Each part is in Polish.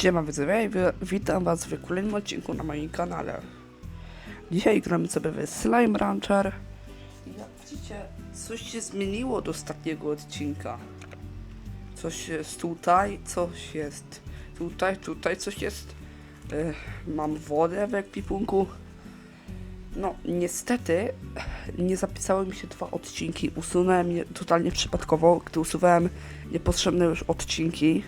Siema widzowie, i wi- witam was w kolejnym odcinku na moim kanale. Dzisiaj gramy sobie w Slime Rancher. I jak widzicie, coś się zmieniło do ostatniego odcinka. Coś jest tutaj, coś jest tutaj, tutaj coś jest. E, mam wodę w ekwipunku. No, niestety nie zapisały mi się dwa odcinki. Usunąłem je totalnie przypadkowo, gdy usuwałem niepotrzebne już odcinki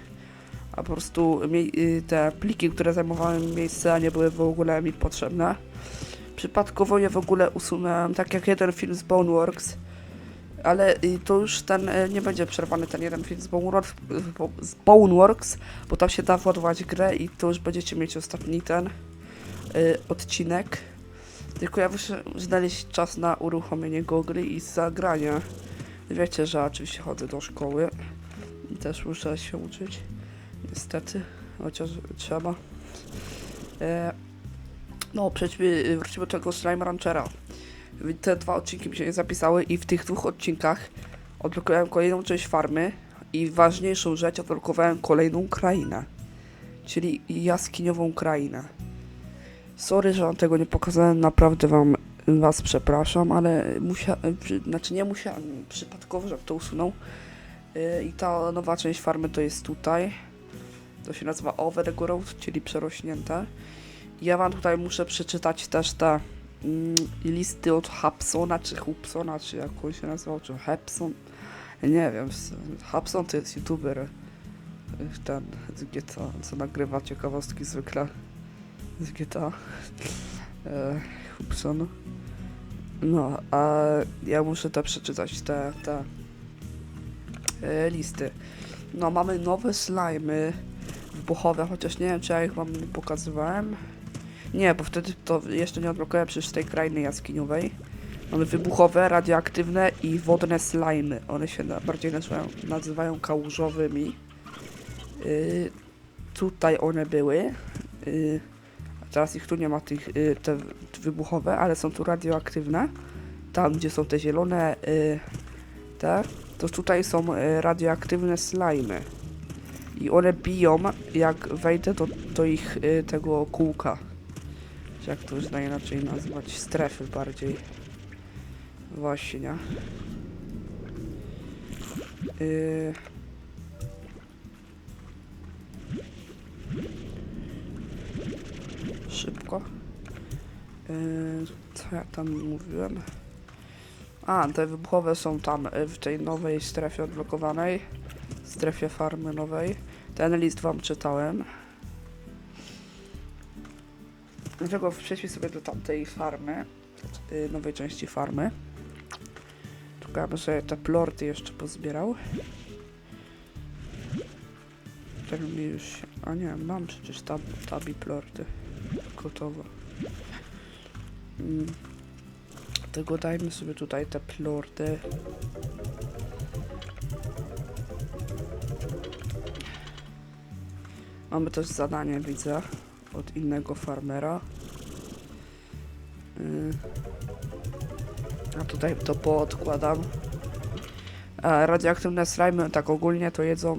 a po prostu y, te pliki, które zajmowały mi miejsce, nie były w ogóle mi potrzebne. Przypadkowo je w ogóle usunąłem, tak jak jeden film z Boneworks, ale y, to już ten y, nie będzie przerwany ten jeden film z Boneworks, bo- z Boneworks, bo tam się da władować grę i to już będziecie mieć ostatni ten odcinek. Tylko ja muszę znaleźć czas na uruchomienie gry i zagranie. Wiecie, że oczywiście chodzę do szkoły i też muszę się uczyć. Niestety, chociaż trzeba. E, no, przejdźmy, wrócimy do tego Slime Ranchera. Te dwa odcinki mi się nie zapisały i w tych dwóch odcinkach odblokowałem kolejną część farmy i ważniejszą rzecz, odblokowałem kolejną krainę. Czyli jaskiniową krainę. Sorry, że wam tego nie pokazałem, naprawdę wam was przepraszam, ale musia, przy, znaczy nie musiałem, przypadkowo, że to usunął. E, I ta nowa część farmy to jest tutaj. To się nazywa overgrowth, czyli przerośnięte. Ja wam tutaj muszę przeczytać też te mm, listy od Hapsona, czy Hupsona, czy jak on się nazywał, czy Hepson. Nie wiem, Hapson to jest youtuber y, ten z GTA, co nagrywa ciekawostki zwykle z GTA. E. No, a ja muszę te przeczytać, te, te e, listy. No, mamy nowe slimy wybuchowe, chociaż nie wiem, czy ja ich wam pokazywałem. Nie, bo wtedy to jeszcze nie odblokowałem przecież tej krainy jaskiniowej. Mamy wybuchowe, radioaktywne i wodne slimy. One się na, bardziej nazywają, nazywają kałużowymi. Yy, tutaj one były. Yy, teraz ich tu nie ma, tych, yy, te wybuchowe, ale są tu radioaktywne. Tam, gdzie są te zielone, yy, te, to tutaj są yy, radioaktywne slimy. I one biją, jak wejdę do, do ich y, tego kółka. Jak to już inaczej nazwać? Strefy bardziej. Właśnie, nie? Y... Szybko. Y... Co ja tam mówiłem? A, te wybuchowe są tam y, w tej nowej strefie odblokowanej. Strefie farmy nowej. Ten list wam czytałem. Dlatego przejdźmy sobie do tamtej farmy, y, nowej części farmy. Tylko ja bym sobie te plorty jeszcze pozbierał. Tak mi już. A nie, mam przecież tab, tabi plorty. Gotowe. Mm. Tego dajmy sobie tutaj te plorty. Mamy też zadanie, widzę, od innego farmera. Yy. A tutaj to poodkładam. A radioaktywne slimy, tak ogólnie to jedzą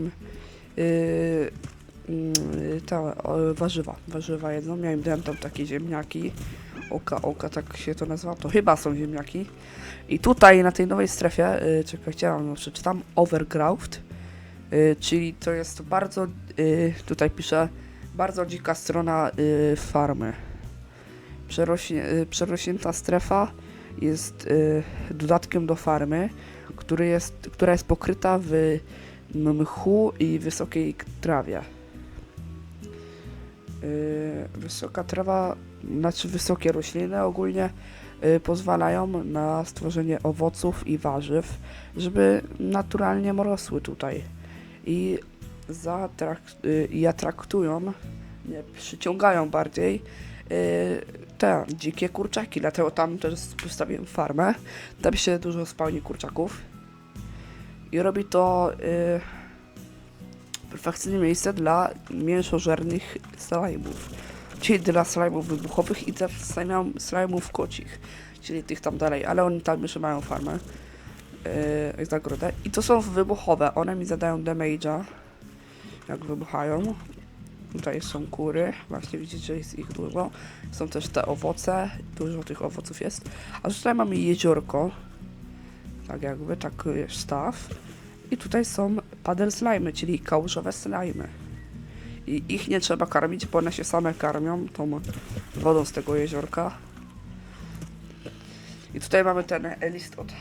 yy, yy, o, warzywa. Warzywa jedzą. Ja im dałem tam takie ziemniaki. Oka, oka, tak się to nazywa. To chyba są ziemniaki. I tutaj na tej nowej strefie, yy, czekajcie, ja wam przeczytam, Overgrowth. Y, czyli to jest bardzo, y, tutaj piszę, bardzo dzika strona y, farmy. Przerośnie, przerośnięta strefa jest dodatkiem do farmy, który jest, która jest pokryta w mchu i wysokiej trawie. Wysoka trawa, znaczy wysokie rośliny ogólnie pozwalają na stworzenie owoców i warzyw, żeby naturalnie rosły tutaj i, zatrakt, y, i atraktują, nie, przyciągają bardziej y, te dzikie kurczaki, dlatego tam też postawiłem farmę. Tam się dużo spełni kurczaków. I robi to y, perfekcyjne miejsce dla mięsożernych slime'ów, czyli dla slime'ów wybuchowych i dla slime'ów kocich, czyli tych tam dalej, ale oni tam jeszcze mają farmę yy, zagrodę. I to są wybuchowe. One mi zadają damage'a, jak wybuchają. Tutaj są kury, właśnie widzicie, jest ich dużo. Są też te owoce, dużo tych owoców jest. A tutaj mamy jeziorko, tak jakby, tak jest staw. I tutaj są paddle slimy, czyli kałużowe slimy. I ich nie trzeba karmić, bo one się same karmią tą wodą z tego jeziorka. I tutaj mamy ten list od...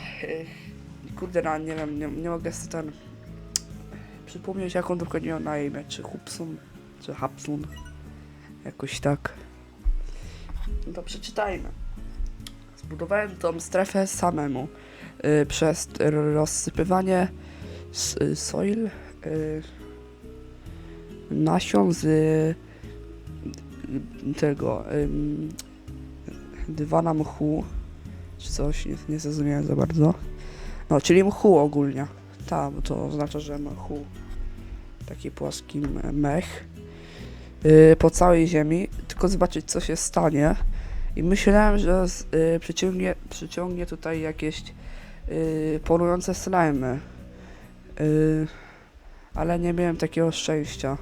Kurde, no, nie wiem, nie, nie mogę sobie ten... Przypomnieć, jak on dokładnie miał na imię, czy Hubsun, czy Hapsun. Jakoś tak. No to przeczytajmy. Zbudowałem tą strefę samemu. Y, przez rozsypywanie y, soil, y, nasion z y, tego ym, dywana mchu, czy coś, nie, nie zrozumiałem za bardzo. No, czyli mchu ogólnie. Tak, bo to oznacza, że mchu, taki płaski mech, yy, po całej ziemi, tylko zobaczyć co się stanie. I myślałem, że z, y, przyciągnie, przyciągnie tutaj jakieś y, polujące slimy. Y, ale nie miałem takiego szczęścia.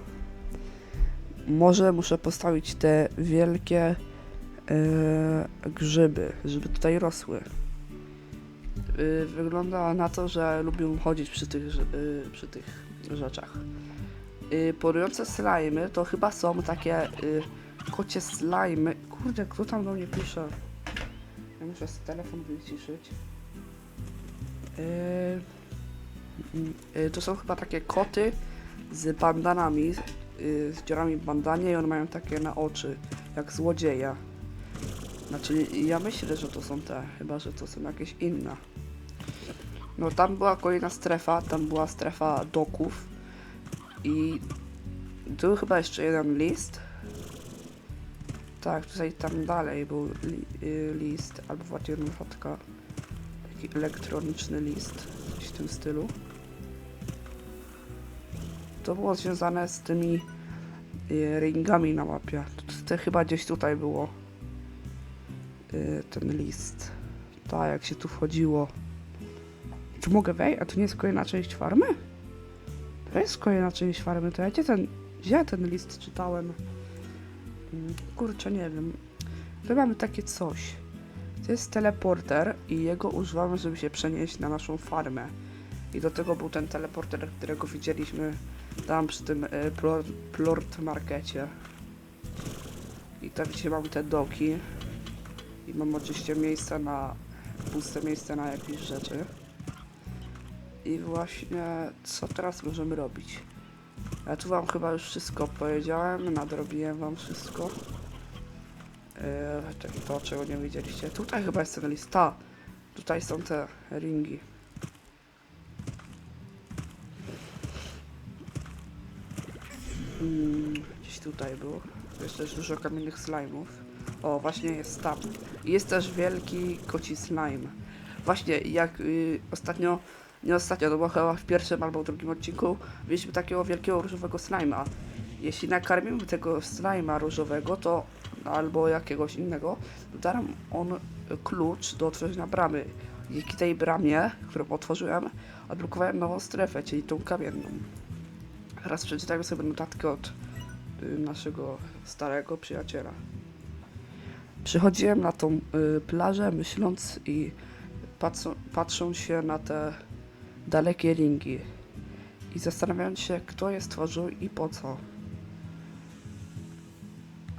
Może muszę postawić te wielkie y, grzyby, żeby tutaj rosły. Y, wygląda na to, że lubią chodzić przy tych, y, przy tych rzeczach. Y, porujące slimy to chyba są takie kocie slimy. Kurde, kto tam do mnie pisze? Ja muszę telefon wyciszyć. To są chyba takie koty z bandanami, z dziurami bandanie i one mają takie na oczy, jak złodzieje. Znaczy, ja myślę, że to są te, chyba że to są jakieś inne. No tam była kolejna strefa, tam była strefa doków i tu chyba jeszcze jeden list. Tak, tutaj tam dalej był li, y, list, albo właśnie notatka. Taki elektroniczny list, coś w tym stylu. To było związane z tymi y, ringami na mapie. To chyba gdzieś tutaj było y, ten list. Tak, jak się tu wchodziło. Czy mogę wejść? A to nie jest kolejna część farmy? To jest kolejna część farmy. To ja gdzie ten, gdzie ten list czytałem? Mm, Kurczę, nie wiem. Tu mamy takie coś. To jest teleporter i jego używamy, żeby się przenieść na naszą farmę. I do tego był ten teleporter, którego widzieliśmy tam przy tym y, plort, markecie. I tam dzisiaj mamy te doki. I mam oczywiście miejsce na puste miejsce na jakieś rzeczy. I właśnie co teraz możemy robić? Ja tu wam chyba już wszystko powiedziałem, nadrobiłem wam wszystko. Yy, to, czego nie widzieliście. Tutaj chyba jest ten lista. Tutaj są te ringi. Mm, gdzieś tutaj było. Jest też dużo kamiennych slime'ów. O, właśnie jest tam. Jest też wielki koci slime. Właśnie, jak y, ostatnio, nie ostatnio, to było chyba w pierwszym albo drugim odcinku, mieliśmy takiego wielkiego różowego slima. Jeśli nakarmimy tego slima różowego, to albo jakiegoś innego, da nam on klucz do otworzenia bramy. Dzięki tej bramie, którą otworzyłem, odblokowałem nową strefę, czyli tą kamienną. Teraz przeczytajmy sobie notatkę od y, naszego starego przyjaciela. Przychodziłem na tą y, plażę myśląc i patrzą, patrząc się na te dalekie ringi i zastanawiając się, kto je stworzył i po co.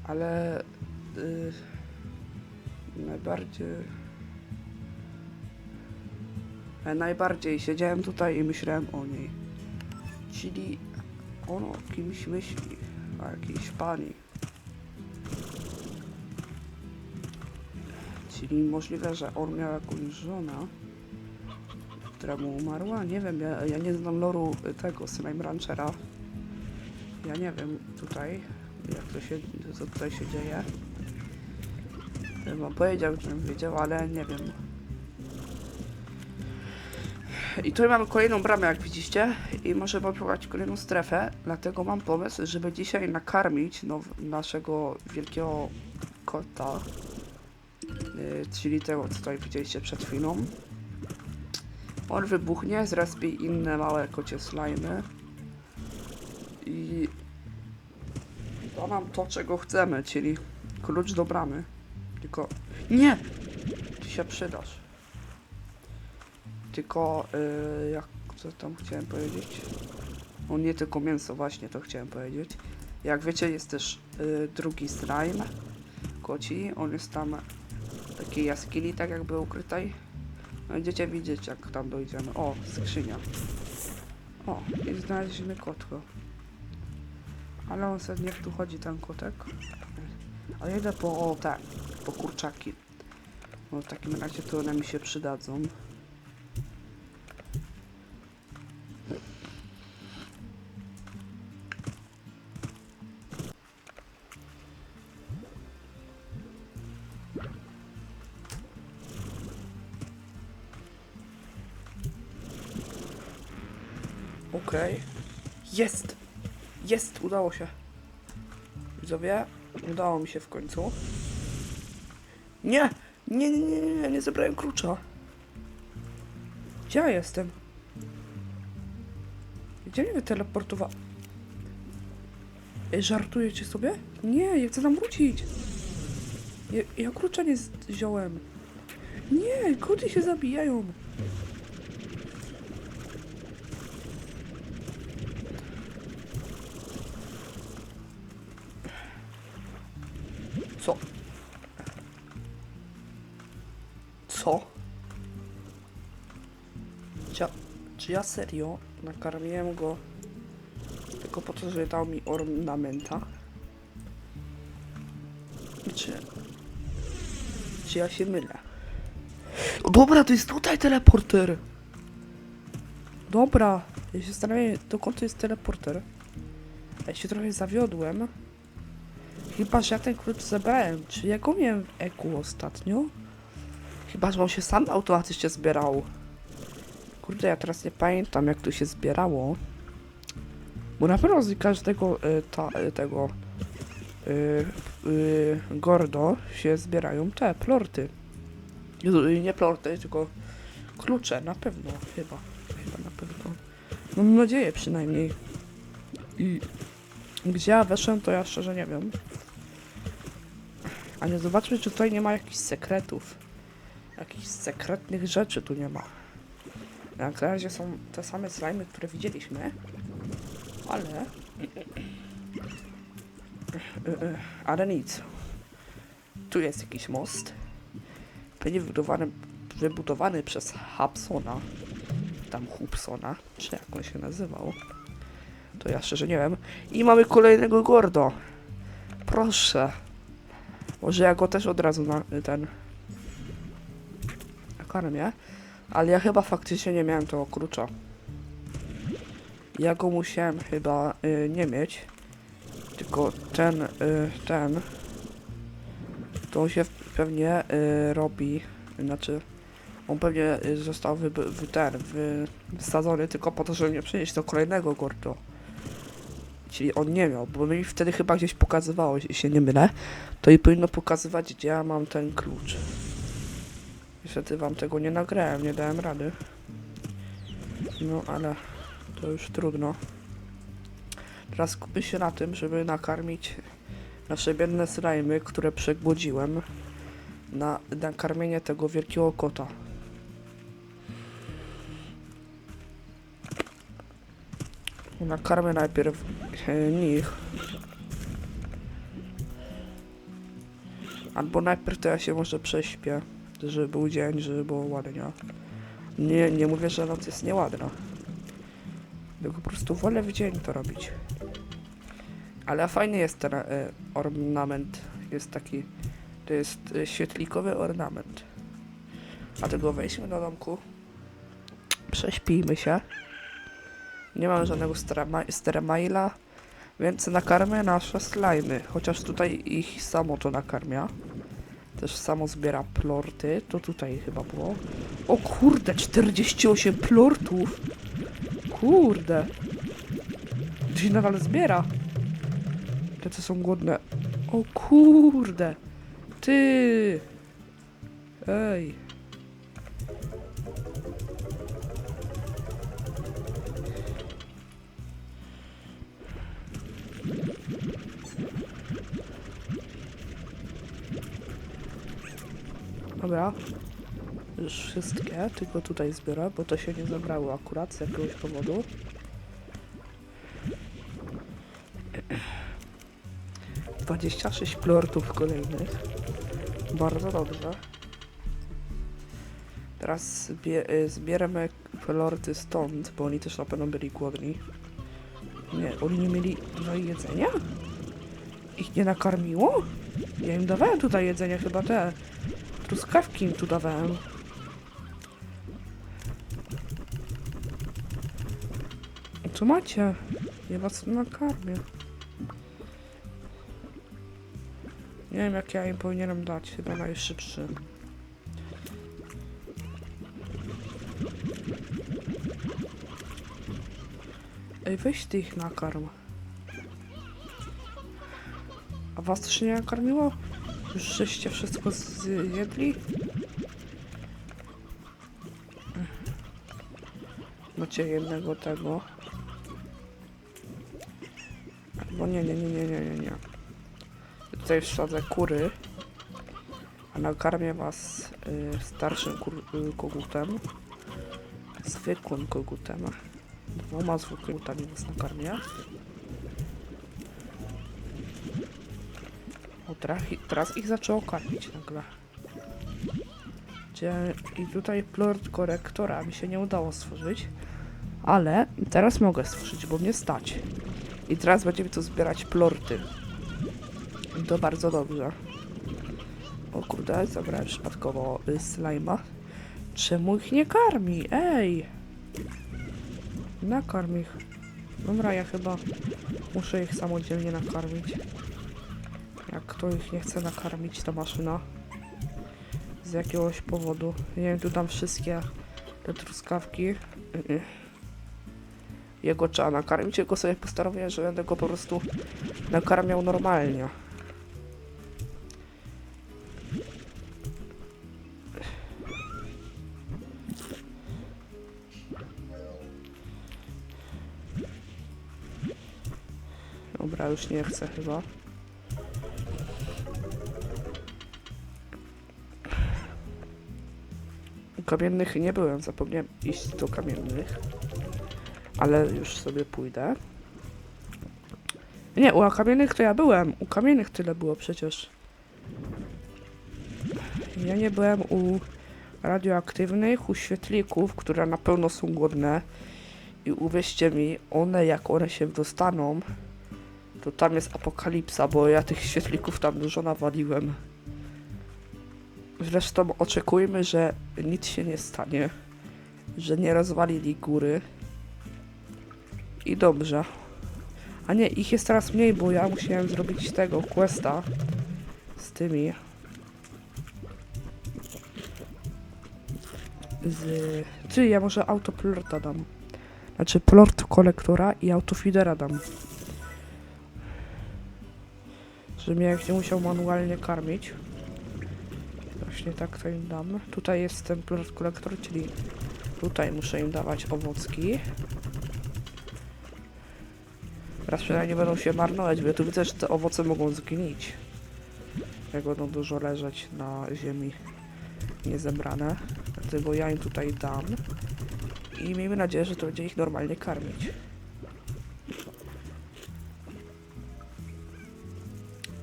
Ale y, najbardziej. e, Najbardziej siedziałem tutaj i myślałem o niej. Czyli on o kimś myśli, o jakiejś pani. Czyli możliwe, że on miał jakąś żonę, która mu umarła. Nie wiem, ja, ja nie znam loru tego Slime Ranchera. Ja nie wiem tutaj, jak to się, co tutaj się dzieje. Wam powiedział, żebym wiedział, ale nie wiem. I tutaj mamy kolejną bramę, jak widzicie, i możemy odpływać kolejną strefę, dlatego mam pomysł, żeby dzisiaj nakarmić now, naszego wielkiego kota, yy, czyli tego, co tutaj widzieliście przed chwilą. On wybuchnie, zrespie inne małe kocie slimy i da nam to, czego chcemy, czyli klucz do bramy. Tylko... Nie! Ty się przydasz. Tylko, yy, jak... co tam chciałem powiedzieć? O, nie tylko mięso, właśnie to chciałem powiedzieć. Jak wiecie, jest też yy, drugi slime, koci. On jest tam w takiej jaskini, tak jakby ukrytej. Będziecie widzieć, jak tam dojdziemy. O, skrzynia. O, i znaleźliśmy kotko. Ale on sobie niech tu chodzi, ten kotek. A ja idę po, o, tak, po kurczaki. No w takim razie to one mi się przydadzą. Okej. Jest! Jest! Udało się. Widzowie, udało mi się w końcu. Nie! Nie, nie, nie, nie, nie, zebrałem klucza. Gdzie ja jestem? Gdzie mnie wyteleportowa... Ej, żartujecie sobie? Nie, ja chcę tam wrócić. Ja, ja klucza nie wziąłem. Nie, koty się zabijają. Czy ja serio nakarmiłem go tylko po to, żeby dał mi ornamenta? Czy... Czy ja się mylę? O, dobra, to jest tutaj teleporter! Dobra, ja się zastanawiam, dokąd jest teleporter. Ja się trochę zawiodłem. Chyba, że ja ten klucz zebrałem. Czy ja go miałem w eku ostatnio? Chyba, że on się sam automatycznie zbierał. Kurde, ja teraz nie pamiętam, jak to się zbierało. Bo na pewno z każdego y, ta, y, tego y, y, gordo się zbierają te plorty. Nie plorty, tylko klucze, na pewno, chyba. Chyba na pewno. No, Mam nadzieję przynajmniej. I gdzie ja weszłem, to ja szczerze nie wiem. A nie zobaczmy, czy tutaj nie ma jakichś sekretów. Jakichś sekretnych rzeczy tu nie ma. Na razie są te same slimy, które widzieliśmy. Ale... Ale nic. Tu jest jakiś most. Pewnie wybudowany, wybudowany przez Hubsona. Tam Hubsona, czy jak on się nazywał. To ja szczerze nie wiem. I mamy kolejnego Gordo. Proszę. Może ja go też od razu na ten... Nakarmię. Ale ja chyba faktycznie nie miałem tego klucza. Ja go musiałem chyba y, nie mieć. Tylko ten, y, ten... To się pewnie y, robi. Znaczy... On pewnie został wy, wy, ten, wy, wysadzony tylko po to, żeby nie przynieść do kolejnego Gordo. Czyli on nie miał, bo mi wtedy chyba gdzieś pokazywało, jeśli się nie mylę, to i powinno pokazywać, gdzie ja mam ten klucz. Niestety wam tego nie nagrałem, nie dałem rady. No ale to już trudno. Teraz skupię się na tym, żeby nakarmić nasze biedne slajmy, które przegłodziłem na nakarmienie tego wielkiego kota. Nakarmię najpierw e, nich. Albo najpierw to ja się może prześpię, żeby był dzień, żeby było ładnie. Nie, nie mówię, że noc jest nieładna. Tylko po prostu wolę w dzień to robić. Ale fajny jest ten e, ornament. Jest taki, to jest e, świetlikowy ornament. Dlatego wejdźmy do domku. Prześpijmy się. Nie mam żadnego sterema- steremaila, więc nakarmię nasze slajmy. Chociaż tutaj ich samo to nakarmia. Też samo zbiera plorty. To tutaj chyba było. O kurde, 48 plortów! Kurde! To się nadal zbiera. Te co są głodne. O kurde! Ty! Ej! Dobra. Już wszystkie, tylko tutaj zbiorę, bo to się nie zebrało akurat z jakiegoś powodu. Dwadzieścia sześć plortów kolejnych. Bardzo dobrze. Teraz y, zbieramy plorty stąd, bo oni też na pewno byli głodni. Nie, oni nie mieli i jedzenia? Ich nie nakarmiło? Ja im dawałem tutaj jedzenie, chyba te truskawki im tu dawałem. Co macie? Ja was nakarmię. Nie wiem jak ja im powinienem dać, chyba najszybszy. Ej, weź ty ich nakarm. A was też nie nakarmiło? Już żeście wszystko zjedli? Macie jednego tego. Bo nie, nie, nie, nie, nie, nie, nie. Tutaj wsadzę kury. A nakarmię was y, starszym kur, y, kogutem. Zwykłym kogutem. Dwoma zwykłymi kogutami was nakarmię. O, teraz, ich zaczęło karmić nagle. Gdzie, I tutaj plort korektora mi się nie udało stworzyć. Ale teraz mogę stworzyć, bo mnie stać. I teraz będziemy tu zbierać plorty. To bardzo dobrze. O kurde, zabrałem przypadkowo y, slajma. Czemu ich nie karmi? Ej! Nakarm ich. Dobra, ja chyba muszę ich samodzielnie nakarmić. Kto ich nie chce nakarmić, ta maszyna. Z jakiegoś powodu. Nie wiem, tu dam wszystkie te truskawki. Jego trzeba nakarmić, tylko sobie postanowiłem, że będę go po prostu nakarmiał normalnie. Dobra, już nie chcę chyba. Kamiennych nie byłem, zapomniałem iść do kamiennych. Ale już sobie pójdę. Nie, u kamiennych to ja byłem. U kamiennych tyle było przecież. Ja nie byłem u radioaktywnych, u świetlików, które na pewno są głodne. I uwierzcie mi, one jak one się dostaną, to tam jest apokalipsa, bo ja tych świetlików tam dużo nawaliłem. Zresztą oczekujmy, że nic się nie stanie, że nie rozwalili góry. I dobrze. A nie, ich jest teraz mniej, bo ja musiałem zrobić tego questa z tymi. Z... Ty, ja może autoplorta dam. Znaczy plort kolektora i autofidera dam. Żebym ja ich nie musiał manualnie karmić. Właśnie tak to im dam. Tutaj jest ten plort kolektor, czyli tutaj muszę im dawać owocki. Teraz przynajmniej nie będą się marnować, bo ja tu widzę, że te owoce mogą zgnić. Jak będą dużo leżeć na ziemi niezebrane. Dlatego ja im tutaj dam. I miejmy nadzieję, że to będzie ich normalnie karmić.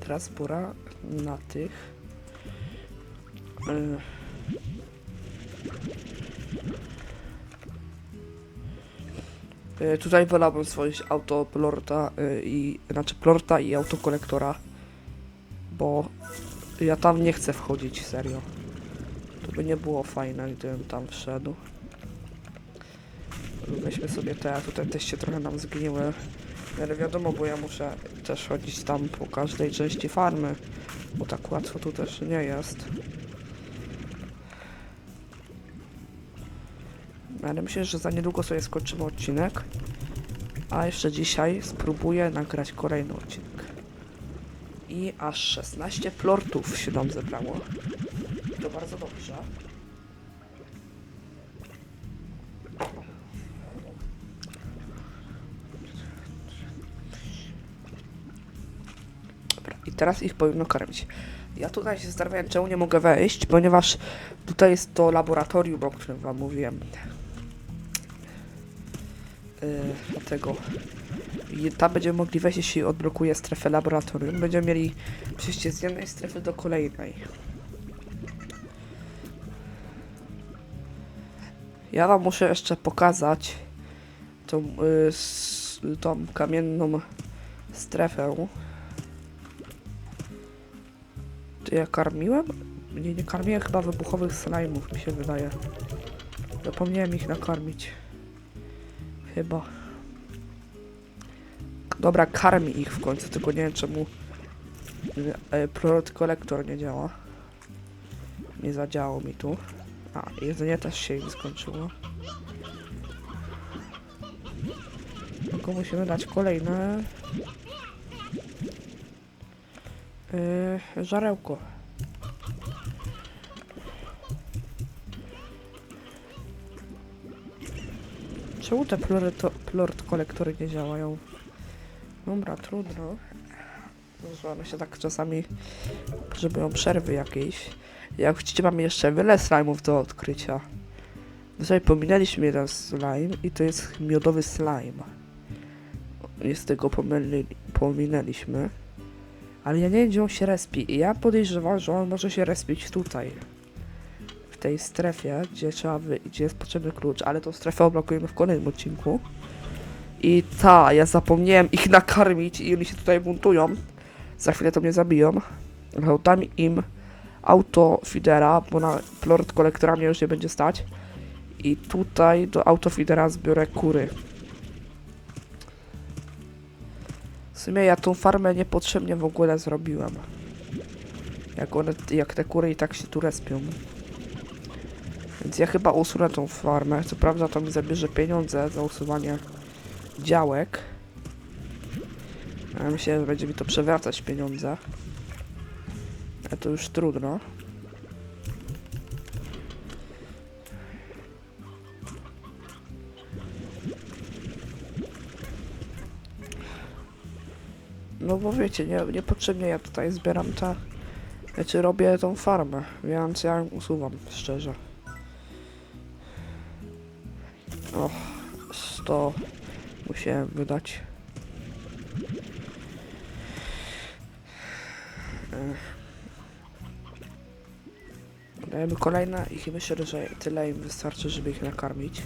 Teraz pora na tych. Y, Y, Tutaj wolałbym stworzyć auto plorta y, i znaczy plorta i autokolektora, bo ja tam nie chcę wchodzić serio. To by nie było fajne, gdybym tam wszedł. Weźmy sobie te, tutaj też się trochę nam zgniły. Ale wiadomo, bo ja muszę też chodzić tam po każdej części farmy, bo tak łatwo tu też nie jest. Ale myślę, że za niedługo sobie skończymy odcinek. A jeszcze dzisiaj spróbuję nagrać kolejny odcinek. I aż 16 plortów się nam zebrało. To bardzo dobrze. Dobra, I teraz ich powinno karmić. Ja tutaj się zastanawiam, czemu nie mogę wejść, ponieważ tutaj jest to laboratorium, o którym wam mówiłem. Yy, dlatego. I tam będziemy mogli wejść, jeśli odblokuje strefę laboratorium. Będziemy mieli przejście z jednej strefy do kolejnej. Ja wam muszę jeszcze pokazać tą, y, s, tą kamienną strefę. Czy ja karmiłem? Nie, nie karmiłem chyba wybuchowych slajmów, mi się wydaje. Zapomniałem ich nakarmić. Chyba. Dobra, karmi ich w końcu, tylko nie wiem czemu e, Prot Collector nie działa. Nie zadziałało mi tu. A, jedzenie też się im skończyło. Tylko musimy dać kolejne... Yy, żarełko. Czemu te plort kolektory nie działają? Dobra, trudno. One się tak czasami potrzebują przerwy jakiejś. Jak widzicie, mamy jeszcze wiele slime'ów do odkrycia. Tutaj pominęliśmy jeden slime i to jest miodowy slime. Niestety go pominęliśmy. Ale ja nie wiem, gdzie on się respi. I ja podejrzewam, że on może się respić tutaj. Tej strefie, gdzie trzeba wy... gdzie jest potrzebny klucz. Ale tą strefę oblokujemy w kolejnym odcinku. I ta, ja zapomniałem ich nakarmić i oni się tutaj buntują. Za chwilę to mnie zabiją. Ale dam im autofidera, bo na plort kolektora mnie już nie będzie stać. I tutaj do autofidera zbiorę kury. W sumie ja tą farmę niepotrzebnie w ogóle zrobiłem. Jak one, jak te kury i tak się tu respią. Więc ja chyba usunę tą farmę. Co prawda to mi zabierze pieniądze za usuwanie działek. Ja myślę, że będzie mi to przewracać pieniądze. Ale to już trudno. No bo wiecie, nie, niepotrzebnie ja tutaj zbieram te... Znaczy robię tą farmę, więc ja ją usuwam, szczerze. 100 musiałem wydać. Dajemy kolejne i myślę, że tyle im wystarczy, żeby ich nakarmić.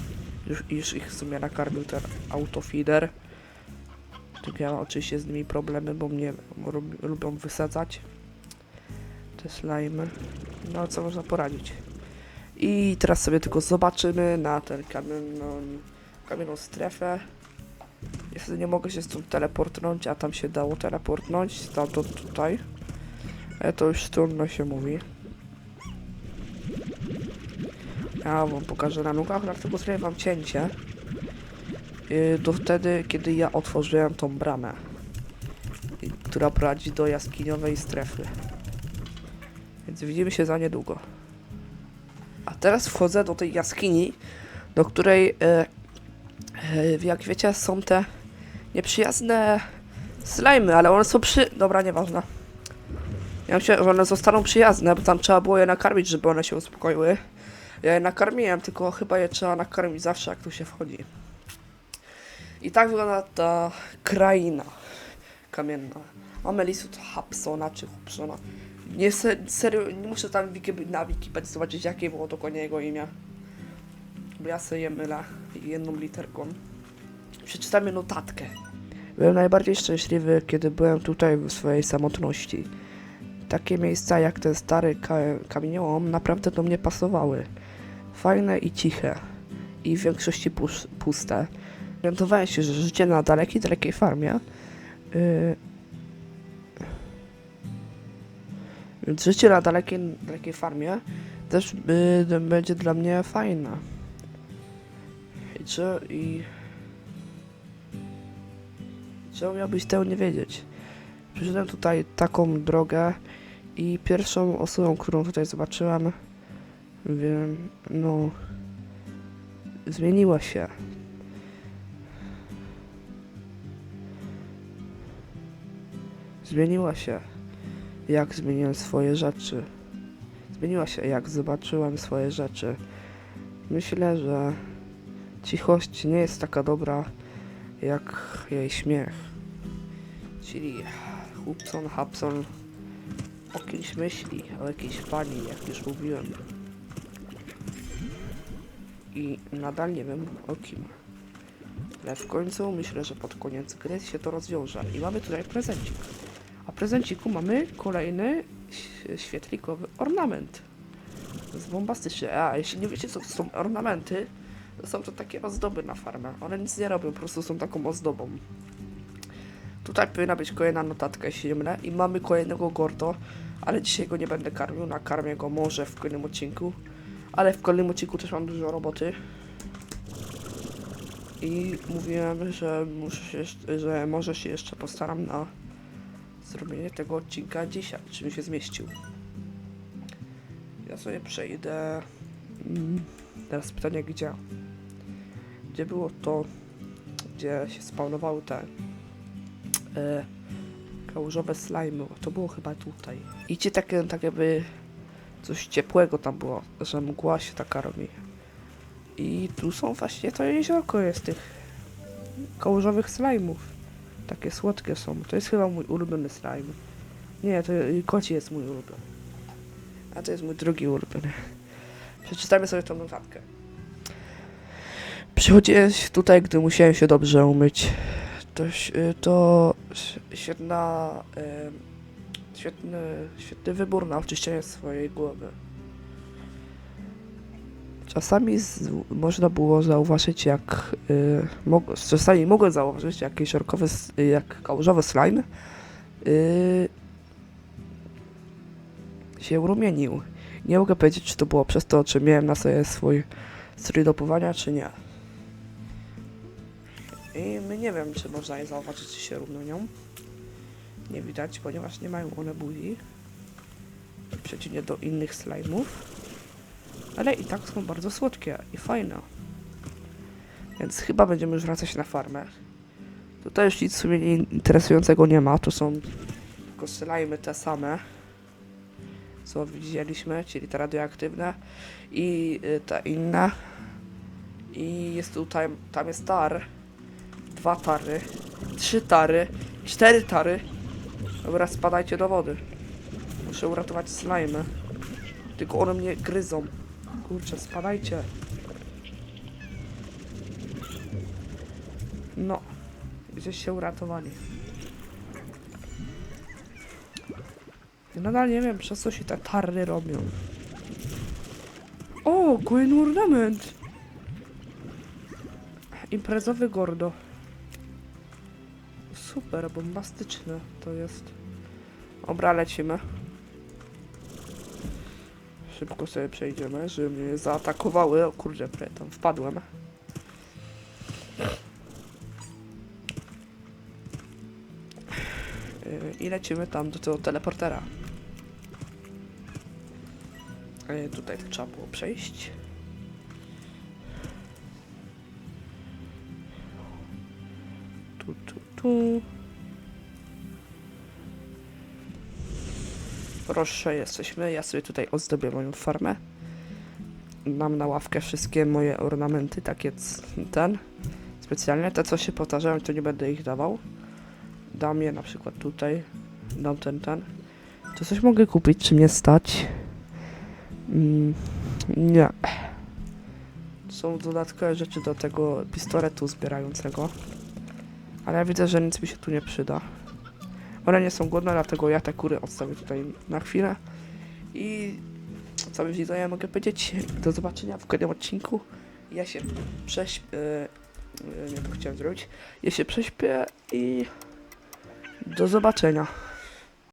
Już, już ich w sumie nakarmił ten autofeeder. Tylko ja mam oczywiście z nimi problemy, bo mnie lub- lubią wysadzać te slimy. No co można poradzić. I teraz sobie tylko zobaczymy na ten kamienną, kamienną strefę. Niestety nie mogę się stąd teleportnąć, a tam się dało teleportnąć, stamtąd tutaj. Ale to już trudno się mówi. Ja wam pokażę na nogach, dlatego zrobię wam cięcie. Yy, do wtedy, kiedy ja otworzyłem tą bramę, która prowadzi do jaskiniowej strefy. Więc widzimy się za niedługo. A teraz wchodzę do tej jaskini, do której, e, e, jak wiecie, są te nieprzyjazne slimy, ale one są przy... Dobra, nieważne. Ja myślę, że one zostaną przyjazne, bo tam trzeba było je nakarmić, żeby one się uspokoiły. Ja je nakarmiłem, tylko chyba je trzeba nakarmić zawsze, jak tu się wchodzi. I tak wygląda ta kraina kamienna. Mamy list Hapsona czy Hupsona. Nie, se, serio, nie muszę tam na Wikipedii zobaczyć, jakie było dokładnie jego imię. Bo ja sobie mylę jedną literką. Przeczytamy notatkę. Byłem najbardziej szczęśliwy, kiedy byłem tutaj w swojej samotności. Takie miejsca jak ten stary ka kamieniołom naprawdę do mnie pasowały. Fajne i ciche. I w większości pus puste. Orientowałem się, że życie na dalekiej, dalekiej farmie yy, Więc życie na dalekiej, dalekiej farmie też y, będzie dla mnie fajne. I czy i... Czemu miałbyś tego nie wiedzieć? Przyszedłem tutaj taką drogę i pierwszą osobą, którą tutaj zobaczyłem, wiem, no, zmieniła się. Zmieniła się. jak zmieniłem swoje rzeczy. Zmieniła się, jak zobaczyłem swoje rzeczy. Myślę, że cichość nie jest taka dobra, jak jej śmiech. Czyli Hubson, Hubson o kimś myśli, o jakiejś pani, jak już mówiłem. I nadal nie wiem o kim. Ale w końcu myślę, że pod koniec gry się to rozwiąże. I mamy tutaj prezencik. A prezenciku mamy kolejny świetlikowy ornament. To jest bombastyczne. A jeśli nie wiecie, co to są ornamenty, są to takie ozdoby na farmę. One nic nie robią, po prostu są taką ozdobą. Tutaj powinna być kolejna notatka, jeśli nie mylę. I mamy kolejnego Gordo, ale dzisiaj go nie będę karmił. Nakarmię go może w kolejnym odcinku. Ale w kolejnym odcinku też mam dużo roboty. I mówiłem, że, muszę się, że może się jeszcze postaram na zrobienie tego odcinka dzisiaj, czym się zmieścił. Ja sobie przejdę. mm, Teraz pytanie, gdzie? Gdzie było to, gdzie się spawnowały te e, kałużowe slimy? To było chyba tutaj. Idzie takie, tak jakby coś ciepłego tam było, że mgła się taka robi. I tu są właśnie, to jeziorko jest tych kałużowych slime'ów. Takie słodkie są. To jest chyba mój ulubiony slime. Nie, to koci jest mój ulubiony. A to jest mój drugi ulubiony. Przeczytajmy sobie tą notatkę. Przychodziłeś tutaj, gdy musiałem się dobrze umyć. To, y, to świetna, y, świetny, świetny wybór na oczyszczenie swojej głowy. Czasami z, można było zauważyć, jak. Y, mog, czasami mogłem zauważyć, jak jeziorkowy, jak kałużowy slime y, się rumienił. Nie mogę powiedzieć, czy to było przez to, czy miałem na sobie swój strój pływania, czy nie. I my nie wiem, czy można je zauważyć, czy się rumienią. Nie widać, ponieważ nie mają one buzi. Przeciwnie do innych slime'ów. Ale i tak są bardzo słodkie i fajne. Więc chyba będziemy już wracać na farmę. Tutaj już nic w sumie interesującego nie ma. To są tylko slimy te same. Co widzieliśmy, czyli te radioaktywne i y, te inne. I jest tutaj, tam jest tar. Dwa tary, trzy tary, cztery tary. Dobra, spadajcie do wody. Muszę uratować slimy. Tylko one mnie gryzą. Kurczę, spadajcie. No. Gdzieś się uratowali. Nadal nie wiem, przez co się te tarry robią. O, kolejny ornament! Imprezowy Gordo. Super, bombastyczne to jest. Dobra, lecimy. Szybko sobie przejdziemy, żeby mnie nie zaatakowały. O kurde, tam wpadłem. Yy, I lecimy tam do tego teleportera. Tutaj trzeba było przejść. Tu, tu, tu. Proszę, jesteśmy. Ja sobie tutaj ozdobię moją farmę. Mam na ławkę wszystkie moje ornamenty, takie ten. Specjalnie. Te, co się powtarzają, to nie będę ich dawał. Dam je na przykład tutaj. Dam ten, ten. Coś mogę kupić, czy mnie stać? Mm, nie. Są dodatkowe rzeczy do tego pistoletu zbierającego. Ale ja widzę, że nic mi się tu nie przyda. One nie są głodne, dlatego ja te kury odstawię tutaj na chwilę. I co mi widzę, ja mogę powiedzieć. Do zobaczenia w kolejnym odcinku. Ja się prześpię. Nie to chciałem zrobić. Ja się prześpię i do zobaczenia.